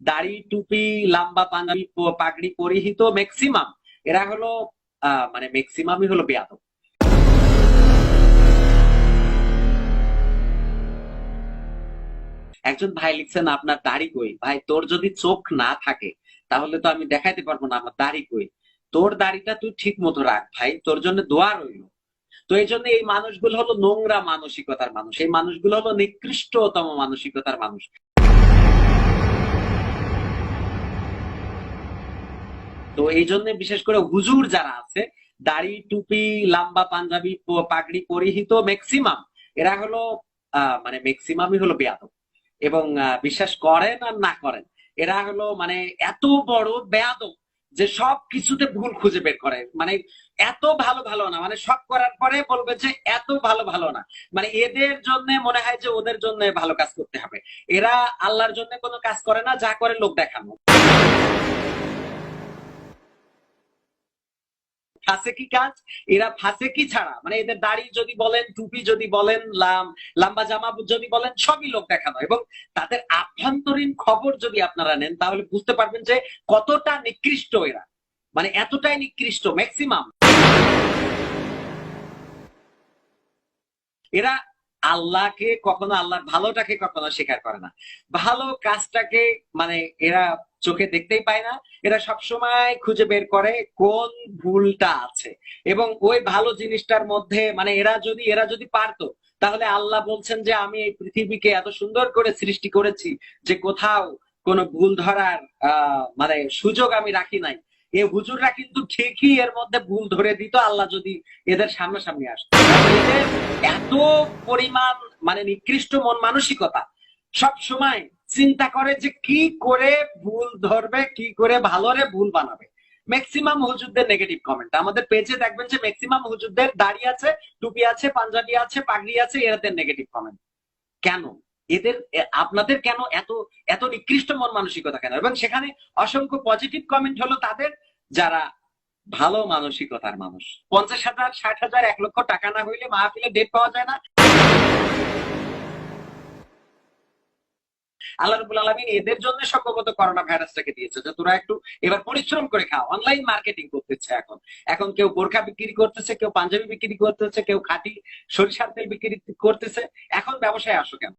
দাড়ি, টুপি, লাম্বা পাঞ্জাবি পাগড়ি পরিহিত ম্যাক্সিমাম এরা হলো মানে ম্যাক্সিমামই হলো বেয়াদব। একজন ভাই লিখছেন, আপনার দাড়ি কই? ভাই, তোর যদি চোখ না থাকে, তাহলে তো আমি দেখাইতে পারব না আমার দাড়ি কই। তোর দাড়িটা তুই ঠিক মতো রাখ, ভাই, তোর জন্য দোয়া রইল। তো এই জন্য এই মানুষগুলো হলো নোংরা মানসিকতার মানুষ। এই মানুষগুলো হলো নিকৃষ্টতম মানসিকতার মানুষ। এই জন্য বিশেষ করে হুজুর যারা আছে, দাড়ি, টুপি, লাম্বা পাঞ্জাবি পাগড়ি পরিহিত ম্যাক্সিমাম এরা হলো মানে ম্যাক্সিমামই হলো বেয়াদব। এবং বিশ্বাস করেন আর না করেন, এরা হলো মানে এত বড় বেয়াদব যে সব কিছুতে ভুল খুঁজে বের করে। মানে এত ভালো ভালো না মানে সব করার পরে বলবে যে এত ভালো ভালো না। মানে এদের জন্য মনে হয় যে ওদের জন্য ভালো কাজ করতে হবে। এরা আল্লাহর জন্য কোনো কাজ করে না, যা করে লোক দেখানো। ফাঁসে কি কাজ? এরা ফাঁসে কি ছাড়া? মানে এদের দাড়ি যদি বলেন, টুপি যদি বলেন, লাম, লাম্বা জামা যদি বলেন, সবই লোক দেখানো। এবং তাদের আভ্যন্তরীণ খবর যদি আপনারা নেন, তাহলে বুঝতে পারবেন যে কতটা নিকৃষ্ট এরা। মানে এতটাই নিকৃষ্ট ম্যাক্সিমাম এরা আল্লাহকে কখনো আল্লাহর ভালোটাকে কখনো স্বীকার করে না। ভালো কাজটাকে মানে এরা চোখে দেখতেই পায় না। এরা সবসময় খুঁজে বের করে কোন ভুলটা আছে। এবং ওই ভালো জিনিসটার মধ্যে মানে এরা যদি এরা যদি পারতো, তাহলে আল্লাহ বলছেন যে, আমি এই পৃথিবীকে এত সুন্দর করে সৃষ্টি করেছি যে কোথাও কোনো ভুল ধরার মানে সুযোগ আমি রাখি নাই। এ হুজুররা কিন্তু ঠিকই এর মধ্যে ভুল ধরে দিত, আল্লাহ যদি এদের সামনাসামনি আসতো। এদের এত পরিমাণ মানে নিকৃষ্ট মন মানসিকতা, সব সময় চিন্তা করে যে কি করে ভুল ধরবে, কি করে ভালোরে ভুল বানাবে। ম্যাক্সিমাম হুজুরদের নেগেটিভ কমেন্ট আমাদের পেজে দেখবেন যে ম্যাক্সিমাম হুজুরদের দাড়ি আছে, টুপি আছে, পাঞ্জাবি আছে, পাগড়ি আছে এদের নেগেটিভ কমেন্ট কেন? এদের আপনাদের কেন এত এত নিকৃষ্ট মন মানসিকতা কেন? এবং সেখানে অসংখ্য পজিটিভ কমেন্ট হলো তাদের যারা ভালো মানসিকতার মানুষ। পঞ্চাশ হাজার, ষাট হাজার, এক লক্ষ টাকা না হইলে মাহফিলে ডেট পাওয়া যায় না। আল্লাহ রবুল আলমিন এদের জন্য সম্ভবত করোনা ভাইরাসটাকে দিয়েছে, যে তোরা একটু এবার পরিশ্রম করে খাও। অনলাইন মার্কেটিং করতেছে এখন। এখন কেউ বোরখা বিক্রি করতেছে, কেউ পাঞ্জাবি বিক্রি করতেছে, কেউ খাঁটি সরিষার তেল বিক্রি করতেছে। এখন ব্যবসায় আসো কেন?